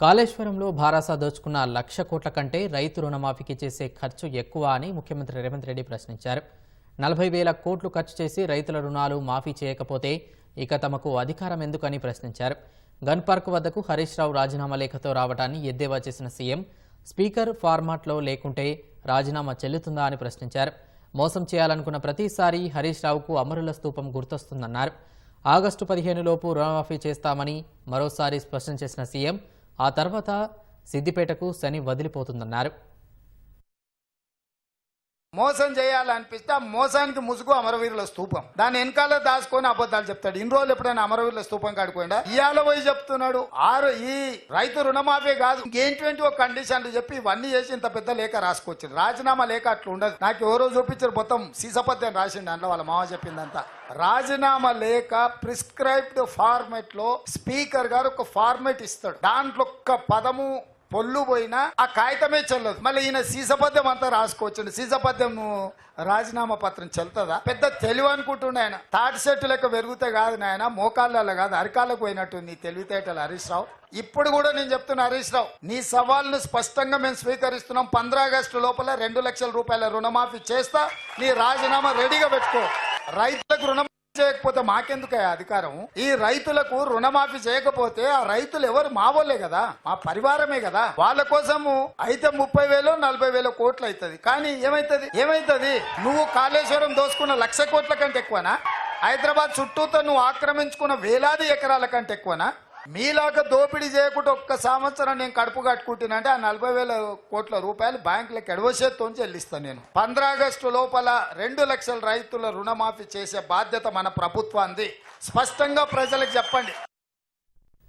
కాళేశ్వరంలో భారాసా దోచుకున్న లక్ష కోట్ల కంటే రైతు రుణమాఫీకి చేసే ఖర్చు ఎక్కువ అని ముఖ్యమంత్రి రేవంత్ రెడ్డి ప్రశ్నించారు. నలభై వేల కోట్లు ఖర్చు చేసి రైతుల రుణాలు మాఫీ చేయకపోతే ఇక తమకు అధికారం ఎందుకని ప్రశ్నించారు. గన్ పార్క్ వద్దకు హరీష్ రావు రాజీనామా లేఖతో రావడాన్ని ఎద్దేవా చేసిన సీఎం స్పీకర్ ఫార్మాట్లో లేకుంటే రాజీనామా చెల్లుతుందా అని ప్రశ్నించారు. మోసం చేయాలనుకున్న ప్రతిసారి హరీష్ రావుకు అమరుల స్తూపం గుర్తొస్తుందన్నారు. ఆగస్టు పదిహేను లోపు రుణమాఫీ చేస్తామని మరోసారి స్పష్టం చేసిన సీఎం ఆ తర్వాత సిద్దిపేటకు శని వదిలిపోతుందన్నారు. మోసం చేయాలనిపిస్తే ఆ మోసానికి ముసుగు అమరవీరుల స్తూపం దాని వెనకాల దాచుకొని అబద్ధాలు చెప్తాడు. ఇన్ని రోజులు ఎప్పుడైనా అమరవీరుల స్తూపం కాడిపోయిందా? ఇవాళ పోయి చెప్తున్నాడు. ఆరు ఈ రైతు రుణమాఫీ కాదు. ఇంకేంటి ఒక కండిషన్లు చెప్పి ఇవన్నీ చేసి ఇంత పెద్ద లేఖ రాసుకొచ్చింది రాజీనామా లేఖ అట్లా ఉండదు. నాకు ఎవరో చూపించారు మొత్తం సీసపత్యం రాసిండు అందులో వాళ్ళ మామ చెప్పిందంతా. రాజీనామా లేఖ ప్రిస్క్రైబ్డ్ ఫార్మెట్లో స్పీకర్ గారు ఒక ఫార్మెట్ ఇస్తాడు. దాంట్లో ఒక్క పదము పొల్లు పోయినా ఆ కాగితమే చెల్లదు. మళ్ళీ ఈయన సీసపద్యం అంతా రాసుకోవచ్చు సీసపద్యము రాజీనామా పత్రం చెల్తుందా పెద్ద తెలివి అనుకుంటుండే ఆయన. తాటి చెట్టు లెక్క పెరుగుతే కాదు నాయన మోకాళ్ళ కాదు అరికాళ్ళకు పోయినట్టు నీ తెలివితేటలు హరీష్ రావు. ఇప్పుడు కూడా నేను చెప్తున్నా హరీష్ రావు నీ సవాల్ను స్పష్టంగా మేము స్వీకరిస్తున్నాం. పంద్రా ఆగస్టు లోపల రెండు లక్షల రూపాయల రుణమాఫీ చేస్తా నీ రాజీనామా రెడీగా పెట్టుకో. రైతులకు రుణం చేయకపోతే మాకెందుకు అధికారం? ఈ రైతులకు రుణమాఫీ చేయకపోతే ఆ రైతులు ఎవరు? మా వాళ్ళే కదా. మా పరివారమే కదా. వాళ్ళ కోసము అయితే ముప్పై వేలు నలభై వేల కోట్లు అవుతుంది కానీ ఏమైతుంది? ఏమైతుంది? నువ్వు కాళేశ్వరం దోసుకున్న లక్ష కోట్ల కంటే ఎక్కువనా? హైదరాబాద్ చుట్టూతో నువ్వు ఆక్రమించుకున్న వేలాది ఎకరాల కంటే ఎక్కువనా? మీలాగా దోపిడీ చేయకుండా ఒక్క సంవత్సరం నేను కడుపు కట్టుకుంటానంటే ఆ నలభై వేల కోట్ల రూపాయలు బ్యాంకులకు ఎడవసేత్తో చెల్లిస్తాను నేను. పంద్రా ఆగస్టు లోపల రెండు లక్షల రైతుల రుణమాఫీ చేసే బాధ్యత మన ప్రభుత్వాన్ని స్పష్టంగా ప్రజలకు చెప్పండి.